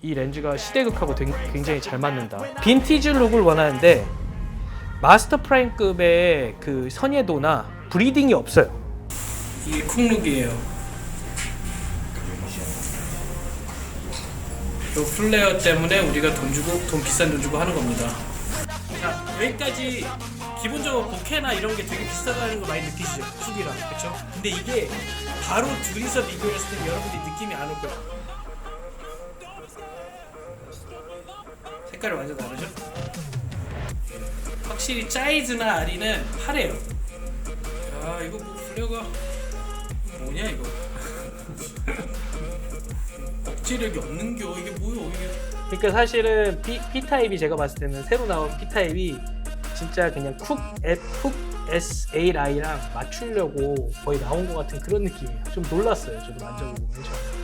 이 렌즈가 시대극하고 된- 굉장히 잘 맞는다. 빈티지 룩을 원하는데 마스터 프라임급의 그 선예도나 브리딩이 없어요. 이게 쿵룩이에요. 요 플레어 때문에 우리가 돈 주고 돈 비싼 돈 주고 하는 겁니다. 자 여기까지 기본적으로 보케나 이런 게 되게 비싸다는 거 많이 느끼시죠? 숲이랑 그렇죠? 근데 이게 바로 둘이서 비교했을 때 여러분들이 느낌이 안 올 거예요. 색깔이 완전 다르죠? 확실히 짜이즈나 아리는 파래요. 야 이거 뭐 플레어가 뭐냐 이거? 억제력이 없는겨 이게 뭐요 이게? 그러니까 사실은 P, P 타입이 제가 봤을 때는 새로 나온 P 타입이 진짜 그냥 쿡 F 쿡 S8i랑 맞추려고 거의 나온 것 같은 그런 느낌이에요. 좀 놀랐어요. 저도 만져보고 맨 처음에.